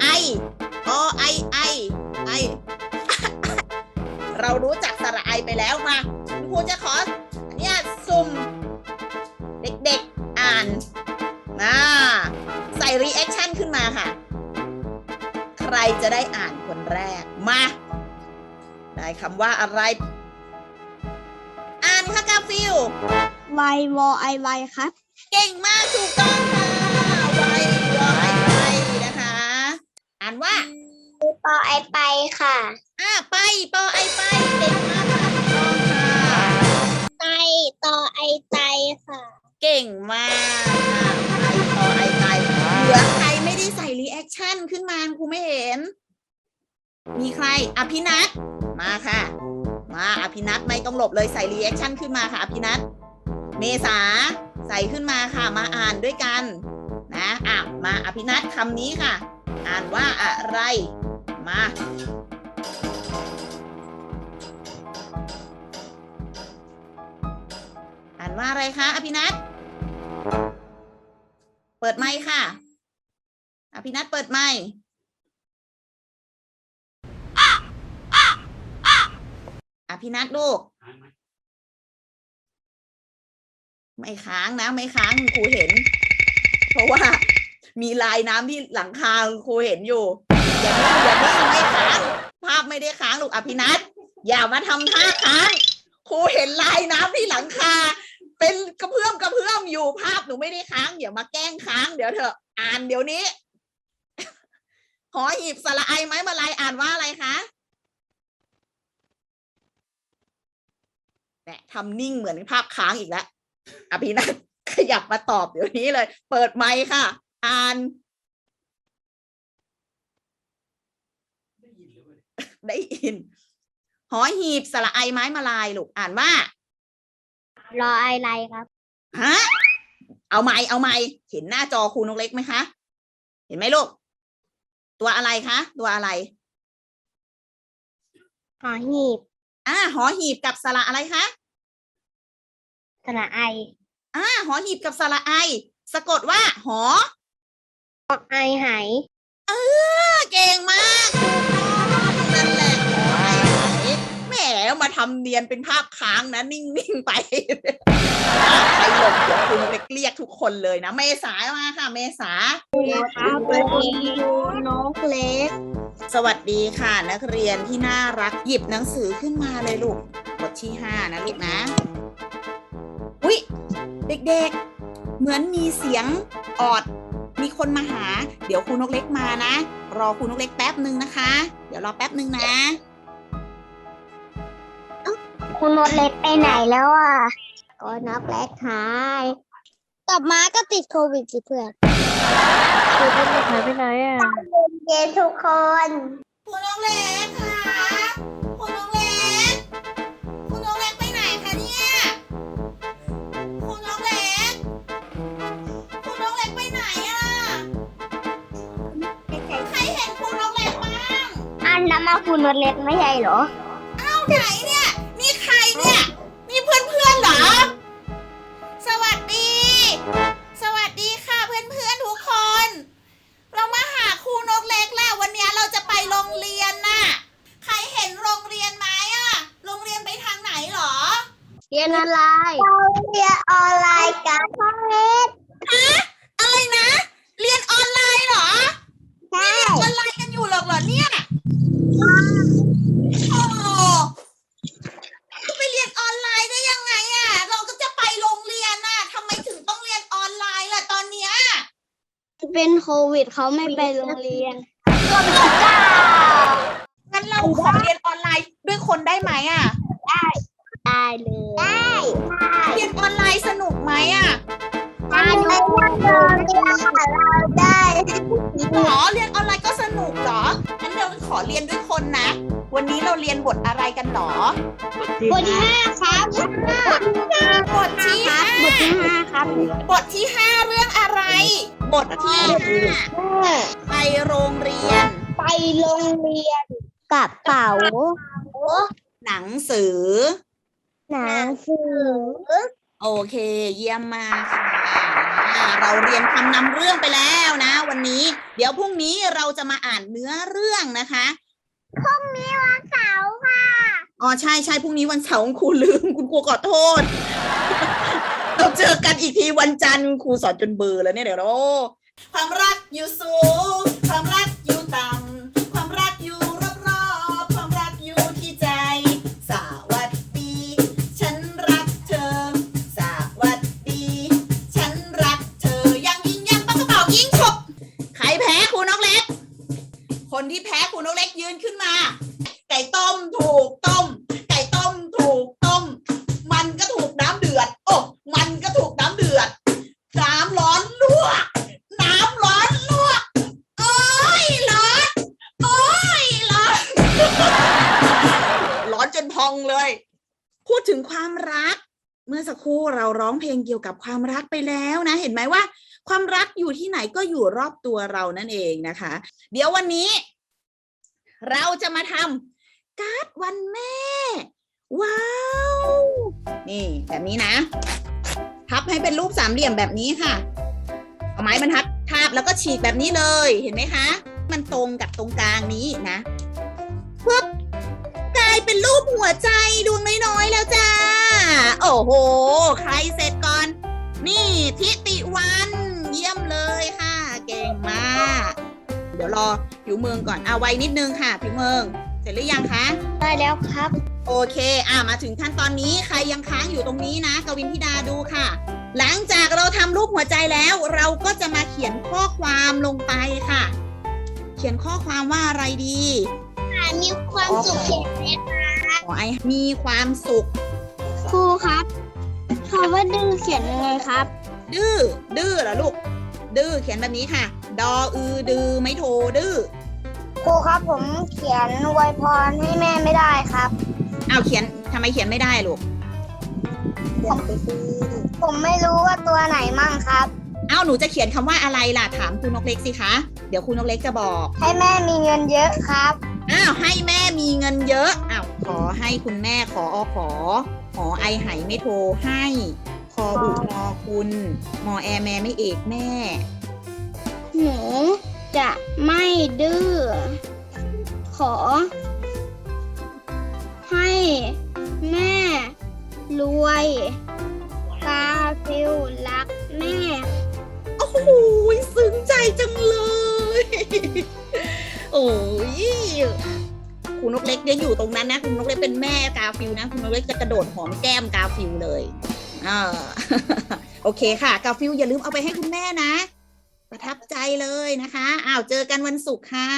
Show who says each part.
Speaker 1: ไออไอไอไอ เรารู้จักสระไอไปแล้วมาคุณครูจะขออนุญาตสุ่ม เด็กๆอ่านนะใส่รีแอคชั่นขึ้นมาค่ะ ใครจะได้อ่านคนแรก มา ได้คำว่าอะไร อ่านค่ะกาฟิล
Speaker 2: ไววอไอไวครับ
Speaker 1: เก่งมากถูกต้องค่ะไวไวไวนะคะ อ่านว่า
Speaker 2: ปอไอไปค่ะ
Speaker 1: อ่าไปปอไอไปเก่งมากค่ะถูกต้องค่ะ
Speaker 2: ไตตอไอไตค่ะ
Speaker 1: เก่งมากค่ะไปปอไอไปเหลือใครไม่ได้ใส่รีแอคชั่นขึ้นมาครูไม่เห็น มีใครอภินัทมาค่ะ มาอภินัทไม่ต้องหลบเลยใส่รีแอคชั่นขึ้นมาค่ะอภินัทเมษาใส่ขึ้นมาค่ะ มาอ่านด้วยกัน นะอะมาอภินัทคำนี้ค่ะ อ่านว่าอะไร มา อ่านว่าอะไรคะ อภินัทเปิดไมค์ค่ะ อภินัทเปิดไมค์อภินัทลูก ไม่ค้างนะ ไม่ค้างคุณครูเห็น เพราะว่า มีลายน้ำที่หลังคาครูเห็นอยู่อย่าอย่านิ่งไม่ค้างภาพไม่ได้ค้างลูกอภินัทอย่ามาทำท่าค้างครูเห็นลายน้ำที่หลังคา เป็นกระเพื่อมกระเพื่อมอยู่ภาพหนูไม่ได้ค้างอย่ามาแกล้งค้างเดี๋ยวเถอะอ่านเดี๋ยวนี้หอหีบสระไอไม้มาลายอ่านว่าอะไรคะแหมทำนิ่งเหมือนภาพค้างอีกแล้วอภินัทขยับมาตอบเดี๋ยวนี้เลย เปิดไมค์ค่ะ อ่าน ได้ยิน หอหีบสระไอไม้มาลายลูกอ่านว่า
Speaker 2: รอไอไลครับ
Speaker 1: ฮะ เอาไม้เอาไม้เห็นหน้าจอครูนกเล็กไหมคะ เห็นไหมลูก ตัวอะไรคะ ตัวอะไร
Speaker 2: หอหีบ
Speaker 1: อ่า หอหีบกับสระอะไรคะ
Speaker 2: สระไอ
Speaker 1: อ่า หอหีบกับสระไอ สะกดว่า หอ
Speaker 2: ไอไหาย
Speaker 1: เออเก่งมากถูกต้องนั่นแหละหอไอไหนแหมมาทำเนียนเป็นภาพค้างนะ นิ่งๆไปใครหลบเดี๋ยวครูนกเล็กเรียกทุกคนเลยนะ เมษามาค่ะ เมษา
Speaker 2: ครับวันนี้นกเล็ก
Speaker 1: สวัสดีค่ะ นักเรียนที่น่ารักหยิบหนังสือขึ้นมาเลยลูกบทที่ห้านะลูกนะ อุ๊ยเด็กๆ เหมือนมีเสียงออด มีคนมาหา เดี๋ยวครูนกเล็กมานะ รอครูนกเล็กแป๊บหนึ่งนะคะ เดี๋ยวรอแป๊บหนึ่งนะ
Speaker 2: คุณนกเล็กไปไหนแล้วอะก็นกเล็กหายกลับมาก็ติดโควิดสิเพื่อน
Speaker 3: คุณนกเล็กหายไปไหนอะ
Speaker 2: เย็นทุกคน
Speaker 1: ครูนกเล็กค่ะ อันนั้
Speaker 2: นมาคุณนกเล็กไม่ใช่เหรอ
Speaker 1: เอ้าไหนเนี่ยนี่ใครเนี่ยนี่เพื่อนเพื่อนๆเหรอ สวัสดี สวัสดีค่ะเพื่อนเพื่อนๆทุกคน เรามาหาครูนกเล็กแล้ววันนี้เราจะไปโรงเรียนน่ะ ใครเห็นโรงเรียนไหมอะโรงเรียนไปทางไหนเหรอ
Speaker 2: เรียนออนไลน์เรียนออนไลน์กันพ่อเล็ก วิดเขาไม่ไปโรงเรียน
Speaker 1: งั้นเราขอเรียนออนไลน์ด้วยคนได้ไหมอะ
Speaker 2: ได้เลยได้
Speaker 1: เรียนออนไลน์สนุกไหมอะ
Speaker 2: ได้ได้เราได้
Speaker 1: หรอเรียนออนไลน์ก็สนุกเหรองั้นเราขอเรียนด้วยคนนะ วันนี้เราเรียนบทอะไรกันหรอ
Speaker 2: บทที่ห้าครับ
Speaker 1: บทที่
Speaker 2: ครั
Speaker 1: ห้า
Speaker 2: บบทที่ห้าครับ
Speaker 1: บทที่ห้าเรื่องอะไร บทที่ห้าไปโรงเรียน
Speaker 2: ไปโรงเรียนกระเป๋า
Speaker 1: หนังสือ
Speaker 2: หนังสือ
Speaker 1: โอเค เยี่ยมมากค่ะอ่าเราเรียนคำนำเรื่องไปแล้วนะ วันนี้ เดี๋ยวพรุ่งนี้เราจะมาอ่านเนื้อเรื่องนะคะ
Speaker 2: มีวันเสาร์ค่ะ
Speaker 1: อ๋อใช่ใช่พรุ่งนี้วันเสาร์คุณครูลืมคุณครูขอโทษ เราเจอกันอีกทีวันจันทร์ครูสอนจนเบลอแล้วเนี่ยเดี๋ยวเราความรักอยู่สูง ความรักอยู่ต่ำความรักอยู่รอบๆความรักอยู่ที่ใจ สวัสดี ฉันรักเธอ สวัสดี ฉันรักเธอ ยังยิงยังปักกระเป๋ายิงฉกใครแพ้ครูนกเล็ก คนที่แพ้ครูนกเล็กยืนขึ้นมา ไก่ต้มถูกต้ม งเลย พูดถึงความรัก เมื่อสักครู่เราร้องเพลงเกี่ยวกับความรักไปแล้วนะ เห็นไหมว่า ความรักอยู่ที่ไหนก็อยู่รอบตัวเรานั่นเองนะคะ เดี๋ยววันนี้ เราจะมาทำการ์ดวันแม่ ว้าว นี่แบบนี้นะ พับให้เป็นรูปสามเหลี่ยมแบบนี้ค่ะ เอาไม้บรรทัดทาบแล้วก็ฉีกแบบนี้เลยเห็นไหมคะ มันตรงกับตรงกลางนี้นะ ยเป็นรูปหัวใจดวงน้อยๆแล้วจ้า โอ้โห ใครเสร็จก่อน นี่ทิติวันเยี่ยมเลยค่ะ เก่งมาก เดี๋ยวรอผิวเมืองก่อนเอาไว้นิดนึงค่ะผิวเมือง เสร็จหรือยังคะ
Speaker 2: ได้แล้วครับ
Speaker 1: โอเค อ่ามาถึงขั้นตอนนี้ใครยังค้างอยู่ตรงนี้นะ กวินธิดาดูค่ะ หลังจากเราทำรูปหัวใจแล้ว เราก็จะมาเขียนข้อความลงไปค่ะ เขียนข้อความว่าอะไรดี
Speaker 2: มีความสุขเขียนไหม
Speaker 1: ขอไอมีความสุข
Speaker 2: ครูครับคำว่าดื้อเขียนยังไงครับ
Speaker 1: ดื้อ ดื้อเหรอลูก ดื้อเขียนแบบนี้ค่ะ ดออือดือไม่โทดื้อ
Speaker 2: ครูครับผมเขียนอวยพรให้แม่ไม่ได้ครับ
Speaker 1: อ้าวเขียนทำไมเขียนไม่ได้ลูก
Speaker 2: ผมผมไม่รู้ว่าตัวไหนมั่งครับ
Speaker 1: อ้าวหนูจะเขียนคำว่าอะไรล่ะถามคุณนกเล็กสิคะ เดี๋ยวคุณนกเล็กจะบอก
Speaker 2: ให้แม่มีเงินเยอะครับ
Speaker 1: อ้าวให้แม่มีเงินเยอะอ้าวขอให้คุณแม่ขออขอ ขอไอไหไม่โทรให้ คออุมอคุณมอแอแม่ไม่เอกแม่
Speaker 2: หนูจะไม่ดื้อ ขอ ให้แม่รวยกาฟิลรักแม่
Speaker 1: โอ้โหซึ้งใจจังเลย โอ้ยคุณนกเล็กเนี่ยอยู่ตรงนั้นนะ คุณนกเล็กเป็นแม่กาฟิลนะ คุณนกเล็กจะกระโดดหอมแก้มกาฟิลเลยอ่าโอเคค่ะ กาฟิลอย่าลืมเอาไปให้คุณแม่นะ ประทับใจเลยนะคะอ้าวเจอกันวันศุกร์ค่ะ